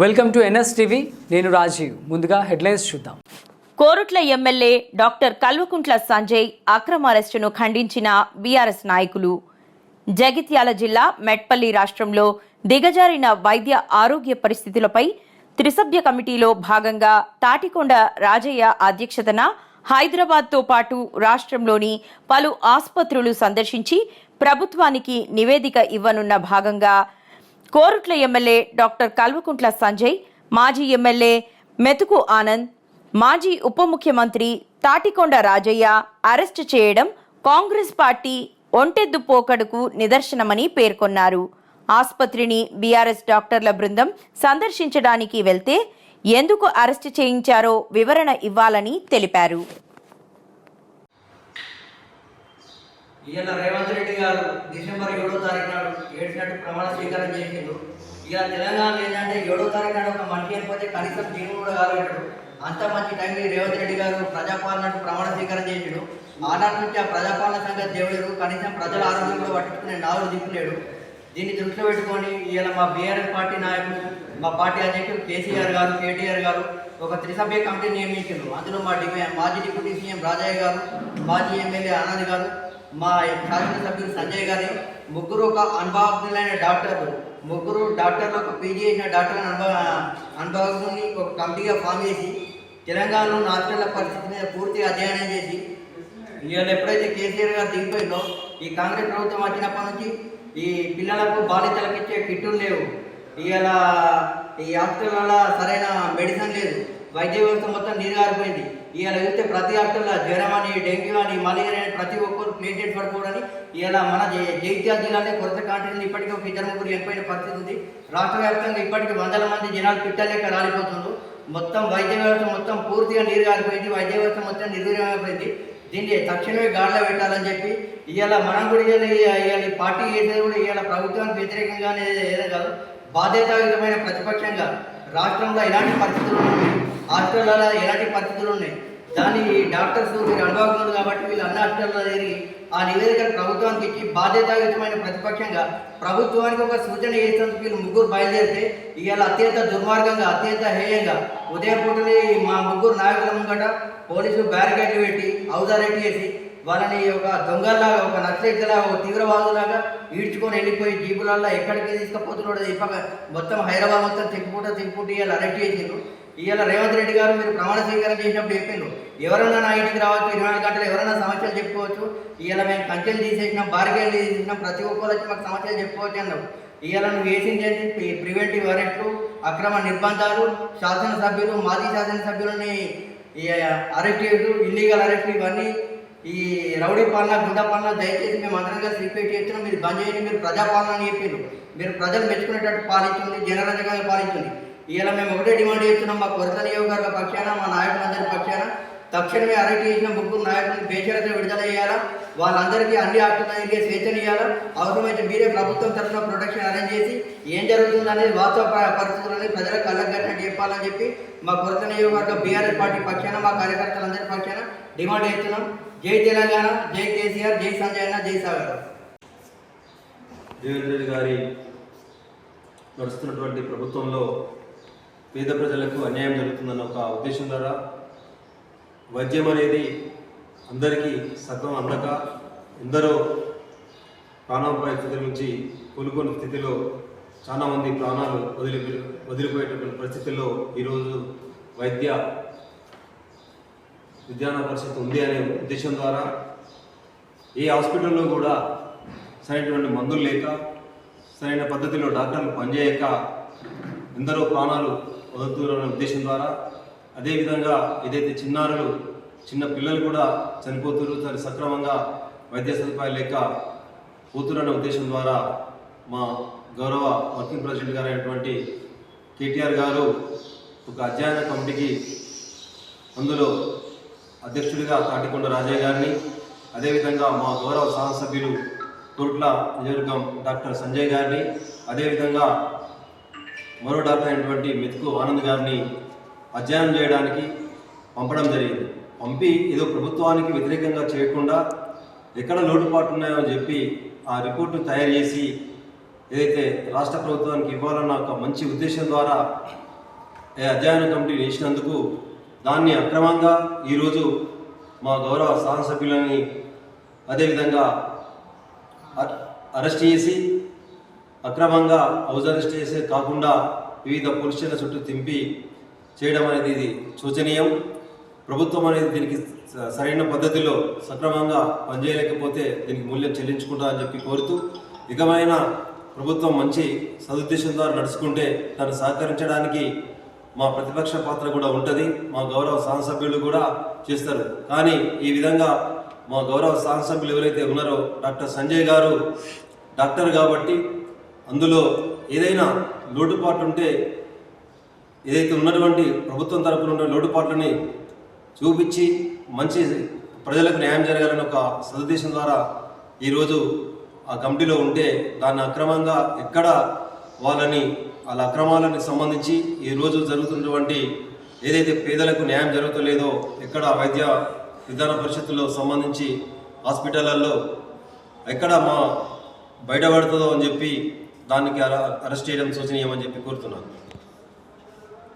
Welcome to NS TV. నేను రాజీవ్. ముందుగా headlines చూద్దాం. కోరుట్ల ఎమ్మెల్యే డాక్టర్ కల్వకుంట్ల సంజయ్ అక్రమ అరెస్టును ఖండించిన బీఆర్ఎస్ నాయకులు. జగిత్యాల జిల్లా మెట్పల్లి రాష్ట్రంలో దిగజారిన వైద్య ఆరోగ్య పరిస్థితులపై త్రిసభ్య కమిటీలో భాగంగా తాటికొండ రాజయ్య అధ్యక్షతన హైదరాబాద్తో పాటు రాష్ట్రంలోని పలు ఆసుపత్రులు సందర్శించి ప్రభుత్వానికి నివేదిక ఇవ్వనున్న భాగంగా కోరుట్ల ఎమ్మెల్యే డాక్టర్ కల్వకుంట్ల సంజయ్ మాజీ ఎమ్మెల్యే మెతుకు ఆనంద్ మాజీ ఉప ముఖ్యమంత్రి తాటికొండ రాజయ్య అరెస్టు చేయడం కాంగ్రెస్ పార్టీ ఒంటెద్దు పోకడకు నిదర్శనమని పేర్కొన్నారు. ఆసుపత్రిని బీఆర్ఎస్ డాక్టర్ల బృందం సందర్శించడానికి వెళ్తే ఎందుకు అరెస్టు చేయించారో వివరణ ఇవ్వాలని తెలిపారు. ఈయన రేవంత్ రెడ్డి గారు డిసెంబర్ ఏడో తారీఖు నాడు ఏడ్చినట్టు ప్రమాణ స్వీకారం చేసిండు. ఇక తెలంగాణ ఏంటంటే ఏడో తారీఖు నాడు ఒక మనిషి అయిపోతే కనీసం జీవం కూడా కాలేడు. అంత మంచి టైంకి రేవంత్ రెడ్డి గారు ప్రజాపాలన ప్రమాణ స్వీకారం చేసిండు. ఆనాటి నుంచి ఆ ప్రజాపాలన సంగతి దేవుడు కనీసం ప్రజల ఆరోగ్యం కూడా పట్టుకునే నాలుగు దిక్కులేడు దీన్ని దృష్టిలో పెట్టుకొని ఇలా మా బీఆర్ఎస్ పార్టీ నాయకులు మా పార్టీ అధ్యక్షుడు కేసీఆర్ గారు కేటీఆర్ గారు ఒక త్రిసభ్య కమిటీ నియమించారు అందులో మా డిప్యూ మాజీ డిప్యూటీ సీఎం రాజయ్య గారు మాజీ ఎమ్మెల్యే ఆనంద్ గారు మా శాసనసభ్యులు సంజయ్ గారు ముగ్గురు ఒక అనుభవజ్ఞులైన డాక్టర్లు ముగ్గురు డాక్టర్లు ఒక పీజీ అయిన డాక్టర్ల అనుభవ అనుభవజ్ఞుని ఒక కమిటీగా ఫామ్ చేసి తెలంగాణలో హాస్పిటల్ పరిస్థితి మీద పూర్తిగా అధ్యయనం చేసి ఇవాళ ఎప్పుడైతే కేసీఆర్ గారు దిగిపోయిందో ఈ కాంగ్రెస్ ప్రభుత్వం వచ్చినప్పటి నుంచి ఈ పిల్లలకు బాలింతలకు ఇచ్చే కిట్లు లేవు. ఇవాళ ఈ హాస్పిటల్ సరైన మెడిసిన్ లేదు. వైద్య వ్యవస్థ మొత్తం నీరుగారిపోయింది ఇలా చూస్తే ప్రతి హాస్పిటల్లో జ్వరం అని డెంగ్యూ అని మలేరియా అని ప్రతి ఒక్కరు ప్లేటెడ్ పడుకోవడని ఇలా మన జై- జగిత్యాల కొరత కాంట్రీలు ఇప్పటికీ ఒక ఇద్దరు ముగ్గురు చనిపోయిన పరిస్థితి ఉంది. రాష్ట్ర వ్యాప్తంగా ఇప్పటికీ వందల మంది జనాలు పిట్టలేక రాలిపోతున్నారు మొత్తం వైద్య వ్యవస్థ మొత్తం పూర్తిగా నీరు గారిపోయింది. వైద్య వ్యవస్థ మొత్తం నిర్వీర్యమైపోయింది దీన్ని తక్షణమే గాడిలో పెట్టాలని చెప్పి ఇవాళ మనం కూడా ఇవాళ పార్టీ చేసేది కూడా ఇవాళ ప్రభుత్వానికి వ్యతిరేకంగానే ఏదో కాదు. బాధ్యతాయుతమైన ప్రతిపక్షంగా రాష్ట్రంలో ఇలాంటి పరిస్థితులు హాస్టల్లో ఎలాంటి పరిస్థితులు ఉన్నాయి? దాన్ని డాక్టర్స్ మీరు అనుభవజ్ఞులు కాబట్టి వీళ్ళు అన్ని హాస్టల్లో తిరిగి ఆ నివేదికను ప్రభుత్వానికి ఇచ్చి బాధ్యతాయుతమైన ప్రతిపక్షంగా ప్రభుత్వానికి ఒక సూచన చేసినందుకు వీళ్ళు ముగ్గురు బయలుదేరితే ఇవాళ అత్యంత దుర్మార్గంగా అత్యంత హేయంగా ఉదయం పూటని మా ముగ్గురు నాయకుల ముంగట పోలీసులు బ్యారికేడ్లు పెట్టి ఔదారెడ్డి చేసి వాళ్ళని ఒక దొంగల్లాగా ఒక నక్సలైట్లాగా ఒక తీవ్రవాదులాగా ఈడ్చుకొని వెళ్ళిపోయి జీపులల్లో ఎక్కడికి తీసుకుపోతున్నాడో చెప్పక మొత్తం హైదరాబాద్ మొత్తం తిప్పుకుంటూ తిప్పుకుంటూ ఇవాళ అరెస్ట్ చేసిండ్రు. ఇవాళ రేవంత్ రెడ్డి గారు మీరు ప్రమాణ స్వీకారం చేసినప్పుడు చెప్పిండ్రు. ఎవరైనా నా ఇంటికి రావచ్చు ఇరవై నాలుగు గంటలు ఎవరైనా సమస్యలు చెప్పుకోవచ్చు ఇవాళ మేము కంచెలు తీసేసినాం బారికేళ్ళు తీసేసినాం ప్రతి ఒక్కరు వచ్చి మాకు సమస్యలు చెప్పుకోవచ్చు అన్నావు ఇవాళ నువ్వు వేసింది ప్రివెంటివ్ అరెస్టు అక్రమ నిర్బంధాలు శాసనసభ్యులు మాజీ శాసనసభ్యులని అరెస్ట్ చేయడు ఇల్లీగల్ అరెస్ట్ ఇవన్నీ ఈ రౌడీ పాలన గుండా పాలన దయచేసి మేము అందరంగా రిపీట్ చేస్తున్నాం. మీరు బంద్ చేయండి మీరు ప్రజాపాలన అని చెప్పిండ్రు మీరు ప్రజలు మెచ్చుకునేటట్టు పాలించండి జనరంజకంగా పాలించండి. ఇవాళ మేము ఒకటే డిమాండ్ చేస్తున్నాం మా కొరత నియోజకవర్గ పక్షాన మా నాయకులందరి పక్షాన. తక్షణమే అరెస్ట్ చేసిన ముగ్గురు నాయకులను బేషరత విడుదల చేయాలా? వాళ్ళందరికీ అన్ని ఆటలకి స్వేచ్ఛనియాలా అవసరమైతే మీరే ప్రభుత్వం తరఫున ప్రొటెక్షన్ అరేంజ్ చేసి ఏం జరుగుతుందనేది వాస్తవ ప- పరిస్థితులని ప్రజలకు కళ్ళగట్టినట్టు చెప్పాలని చెప్పి మా కొరత నియోజకవర్గ బీఆర్ఎస్ పార్టీ పక్షాన మా కార్యకర్తలందరి పక్షాన డిమాండ్ చేస్తున్నాం. జై తెలంగాణ జై కేసీఆర్ జై సంజయ్ అన్న జై సాగర్. జగన్ రెడ్డి గారి నడుస్తున్నటువంటి ప్రభుత్వంలో పేద ప్రజలకు అన్యాయం జరుగుతుందన్న ఒక ఉద్దేశం ద్వారా వైద్యం అనేది అందరికీ సగం అందక ఎందరో ప్రాణాపాయ స్థితి నుంచి కోలుకోని స్థితిలో చాలామంది ప్రాణాలు వదిలి వదిలిపోయేటటువంటి పరిస్థితుల్లో ఈరోజు వైద్య విజ్ఞాన పరిస్థితి ఉంది అనే ఉద్దేశం ద్వారా ఏ హాస్పిటల్లో కూడా సరైనటువంటి మందులు లేక సరైన పద్ధతిలో డాక్టర్లు పనిచేయక ఎందరో ప్రాణాలు వదులుతున్న ఉద్దేశం ద్వారా అదేవిధంగా ఏదైతే చిన్నారులు చిన్న పిల్లలు కూడా చనిపోతున్నారు సరి సక్రమంగా వైద్య సదుపాయాలు లేక పోతున్న ఉద్దేశం ద్వారా మా గౌరవ వర్కింగ్ ప్రెసిడెంట్ గారు అయినటువంటి కేటీఆర్ గారు ఒక అధ్యయన కమిటీకి అందులో అధ్యక్షుడిగా తాటికొండ రాజయ్య గారిని అదేవిధంగా మా గౌరవ సహసభ్యులు కోట్ల నియోజకవర్గం డాక్టర్ సంజయ్ గారిని అదేవిధంగా మరో డాక్టర్ అయినటువంటి మెతుకు ఆనంద్ గారిని అధ్యయనం చేయడానికి పంపడం జరిగింది. పంపి ఏదో ప్రభుత్వానికి వ్యతిరేకంగా చేయకుండా ఎక్కడ లోటుపాటు ఉన్నాయో అని చెప్పి ఆ రిపోర్టు తయారు చేసి ఏదైతే రాష్ట్ర ప్రభుత్వానికి ఇవ్వాలన్న ఒక మంచి ఉద్దేశం ద్వారా ఏ అధ్యయన కమిటీ వేసినందుకు దాన్ని అక్రమంగా ఈరోజు మా గౌరవ శాసనసభ్యులని అదేవిధంగా అరెస్ట్ చేసి అక్రమంగా హౌస్ అరెస్ట్ చేసే కాకుండా వివిధ పోలీస్ స్టేషన్ల చుట్టూ తింపి చేయడం అనేది ఇది శోచనీయం. ప్రభుత్వం అనేది దీనికి సరైన పద్ధతిలో సక్రమంగా పనిచేయలేకపోతే దీనికి మూల్యం చెల్లించుకుంటా అని చెప్పి కోరుతూ ఇకమైన ప్రభుత్వం మంచి సదుద్దేశం ద్వారా నడుచుకుంటే తను సహకరించడానికి మా ప్రతిపక్ష పాత్ర కూడా ఉంటుంది మా గౌరవ సభ్యులు కూడా చేస్తారు. కానీ ఈ విధంగా మా గౌరవ సభ్యులు ఎవరైతే ఉన్నారో డాక్టర్ సంజయ్ గారు డాక్టర్ కాబట్టి అందులో ఏదైనా లోటుపాటు ఉంటే ఏదైతే ఉన్నటువంటి ప్రభుత్వం తరపున ఉన్న లోటుపాట్లని చూపించి మంచి ప్రజలకు న్యాయం జరగాలని ఒక సదుద్దేశం ద్వారా ఈరోజు ఆ కమిటీలో ఉంటే దాన్ని అక్రమంగా ఎక్కడ వాళ్ళని వాళ్ళ అక్రమాలకు సంబంధించి ఈరోజు జరుగుతున్నటువంటి ఏదైతే పేదలకు న్యాయం జరుగుతలేదో ఎక్కడ వైద్య విధాన పరిషత్తులో సంబంధించి హాస్పిటళ్ళల్లో ఎక్కడ మా బయటపడుతుందో అని చెప్పి దానికి అరెస్ట్ చేయడం సూచనీయమని చెప్పి కోరుతున్నాను.